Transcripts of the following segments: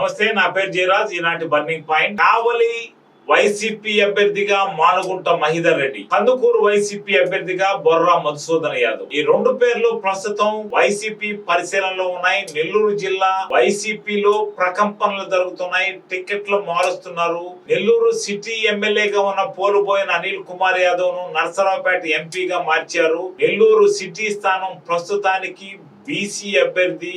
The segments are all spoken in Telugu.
నమస్తే నా పేరు జయరాజ్. ఈనాటి బర్నింగ్ పాయింట్ కావలి వైసీపీ అభ్యర్థిగా మానుగుంట మహిదర్ రెడ్డి. కందుకూరు వైసీపీ అభ్యర్థిగా బొర్రా మధుసూదన్ యాదవ్. ఈ రెండు పేర్లు ప్రస్తుతం వైసీపీ పరిశీలనలో ఉన్నాయి. నెల్లూరు జిల్లా వైసీపీలో ప్రకంపనలు జరుగుతున్నాయి. టికెట్లు మారుస్తున్నారు. నెల్లూరు సిటీ ఎమ్మెల్యేగా ఉన్న పోలుపోయిన అనిల్ కుమార్ యాదవ్ను నరసరావుపేట ఎంపీగా మార్చారు. నెల్లూరు సిటీ స్థానం ప్రస్తుతానికి బీసీ అభ్యర్థి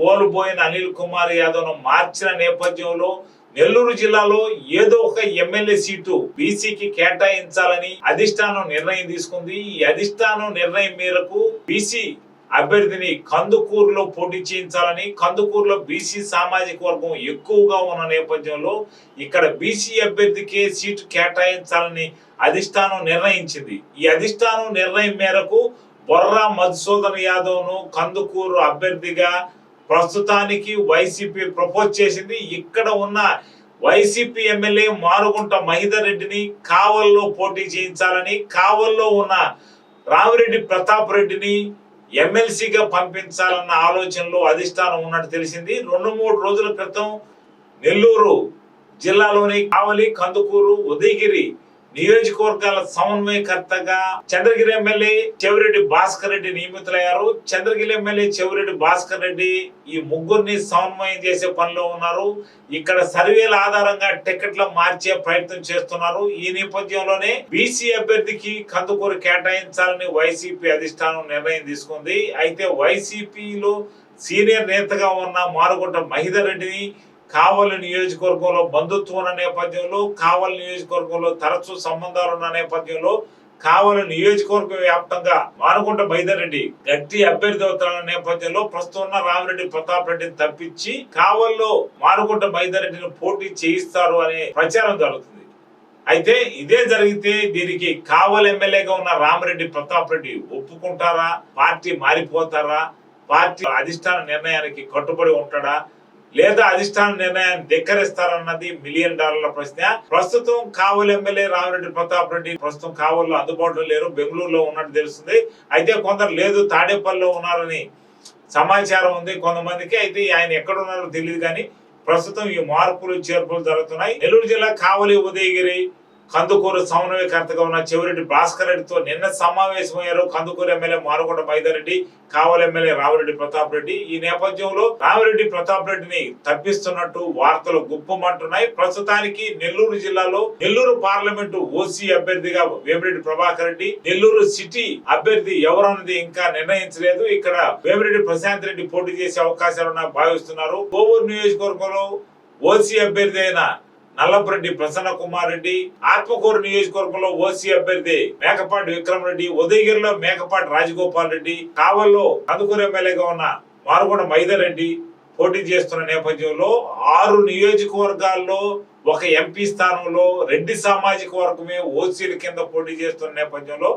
పోలుపోయిన అనిల్ కుమార్ యాదవ్ను మార్చిన నేపథ్యంలో నెల్లూరు జిల్లాలో ఏదో ఒక ఎమ్మెల్యే సీటు బీసీకి కేటాయించాలని అధిష్టానం నిర్ణయం తీసుకుంది. ఈ అధిష్టానం నిర్ణయం మేరకు బీసీ అభ్యర్థిని కందుకూరులో పోటీ చేయించాలని కందుకూరులో బీసీ సామాజిక వర్గం ఎక్కువగా ఉన్న నేపథ్యంలో ఇక్కడ బీసీ అభ్యర్థికే సీటు కేటాయించాలని అధిష్టానం నిర్ణయించింది. ఈ అధిష్టానం నిర్ణయం మేరకు బొర్రా మధుసూదన్ యాదవ్ను కందుకూరు అభ్యర్థిగా ప్రస్తుతానికి వైసీపీ ప్రపోజ్ చేసింది ఇక్కడ ఉన్న వైసీపీ ఎమ్మెల్యే మారుగుంట మహిదర్ రెడ్డిని కావల్లో పోటీ చేయించాలని కావల్లో ఉన్న రామిరెడ్డి ప్రతాప్ రెడ్డిని ఎమ్మెల్సీగా పంపించాలన్న ఆలోచనలో అధిష్టానం ఉన్నట్టు తెలిసింది. రెండు మూడు రోజుల క్రితం నెల్లూరు జిల్లాలోని కావలి కందుకూరు ఉదయగిరి నియోజకవర్గాల సమన్వయకర్తగా చంద్రగిరి ఎమ్మెల్యే చెవిరెడ్డి భాస్కర్ రెడ్డి నియమితులయ్యారు. చంద్రగిరి ఎమ్మెల్యే చెవిరెడ్డి భాస్కర్ రెడ్డి ఈ ముగ్గురిని సమన్వయం చేసే పనిలో ఉన్నారు. ఇక్కడ సర్వేల ఆధారంగా టికెట్ల మార్చే ప్రయత్నం చేస్తున్నారు. ఈ నేపథ్యంలోనే బీసీ అభ్యర్థికి కందుకూరు కేటాయించాలని వైసీపీ అధిష్టానం నిర్ణయం తీసుకుంది. అయితే వైసీపీలో సీనియర్ నేతగా ఉన్న మారుగుంట మహిదర్ రెడ్డిని కావలి నియోజకవర్గంలో బంధుత్వం ఉన్న నేపథ్యంలో కావలి నియోజకవర్గంలో తరచూ సంబంధాలు ఉన్న నేపథ్యంలో కావలి నియోజకవర్గ వ్యాప్తంగా మానుకుంట రెడ్డి గట్టి అభ్యర్థి అవుతున్న నేపథ్యంలో ప్రస్తుతం ఉన్న రామిరెడ్డి ప్రతాప్ రెడ్డిని తప్పించి కావల్లో మానుకుంట రెడ్డిని పోటీ చేయిస్తారు అనే ప్రచారం జరుగుతుంది. అయితే ఇదే జరిగితే దీనికి కావలి ఎమ్మెల్యేగా ఉన్న రామిరెడ్డి ప్రతాప్ రెడ్డి ఒప్పుకుంటారా? పార్టీ మారిపోతారా? పార్టీ అధిష్టాన నిర్ణయానికి కట్టుబడి ఉంటాడా? లేదా అధిష్టాన నిర్ణయాన్ని ధిక్కరిస్తారన్నది మిలియన్ డాలర్ల ప్రశ్న. ప్రస్తుతం కావలి ఎమ్మెల్యే రామిరెడ్డి ప్రతాప్ రెడ్డి ప్రస్తుతం కావలిలో అందుబాటులో లేరు బెంగళూరులో ఉన్నట్టు తెలుస్తుంది. అయితే కొందరు లేదు తాడేపల్లిలో ఉన్నారని సమాచారం ఉంది కొంతమందికి. అయితే ఆయన ఎక్కడ ఉన్నారో తెలియదు కానీ ప్రస్తుతం ఈ మార్పులు చేర్పులు జరుగుతున్నాయి. నెల్లూరు జిల్లా కావలి ఉదయగిరి కందుకూరు సమన్వయకర్తగా ఉన్న చెవిరెడ్డి భాస్కర్ రెడ్డితో నిన్న సమావేశమయ్యారు. Kandukur MLA Marukonda Paidareddy Kavali MLA Ramireddy Pratap Reddy. ఈ నేపథ్యంలో రామిరెడ్డి ప్రతాప్ రెడ్డిని తప్పిస్తున్నట్టు వార్తలు గుప్పమంటున్నాయి. ప్రస్తుతానికి నెల్లూరు జిల్లాలో నెల్లూరు పార్లమెంటు ఓసీ అభ్యర్థిగా వేమిరెడ్డి ప్రభాకర్ రెడ్డి నెల్లూరు సిటీ అభ్యర్థి ఎవరన్నది ఇంకా నిర్ణయించలేదు. ఇక్కడ వేమిరెడ్డి ప్రశాంత్ రెడ్డి పోటీ చేసే అవకాశాలు భావిస్తున్నారు. కోవూరు నియోజకవర్గంలో ఓసీ అభ్యర్థి అయిన నల్లపురెడ్డి ప్రసన్న కుమార్ రెడ్డి ఆత్మకూరు నియోజకవర్గంలో ఓసీ అభ్యర్థి మేకపాటి విక్రమ్ రెడ్డి ఉదయగిరిలో మేకపాటి రాజగోపాల్ రెడ్డి కావల్లో కందుకూరు ఎమ్మెల్యేగా ఉన్న మారుగొండ మైదరెడ్డి పోటీ చేస్తున్న నేపథ్యంలో ఆరు నియోజకవర్గాల్లో ఒక ఎంపీ స్థానంలో రెడ్డి సామాజిక వర్గమే ఓసీల కింద పోటీ చేస్తున్న నేపథ్యంలో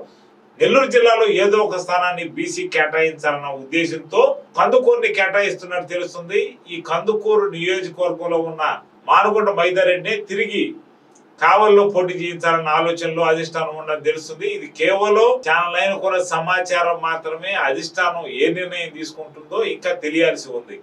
నెల్లూరు జిల్లాలో ఏదో ఒక స్థానాన్ని బీసీ కేటాయించాలన్న ఉద్దేశంతో కందుకూరుని కేటాయిస్తున్నట్టు తెలుస్తుంది. ఈ కందుకూరు నియోజకవర్గంలో ఉన్న మానుకొండ మైదారెడ్డిని తిరిగి కావల్లో పోటీ చేయించాలన్న ఆలోచనలో అధిష్టానం ఉన్నది తెలుస్తుంది. ఇది కేవలం ఛానల్ అయిన కూడా సమాచారం మాత్రమే అధిష్టానం ఏ నిర్ణయం తీసుకుంటుందో ఇంకా తెలియాల్సి ఉంది.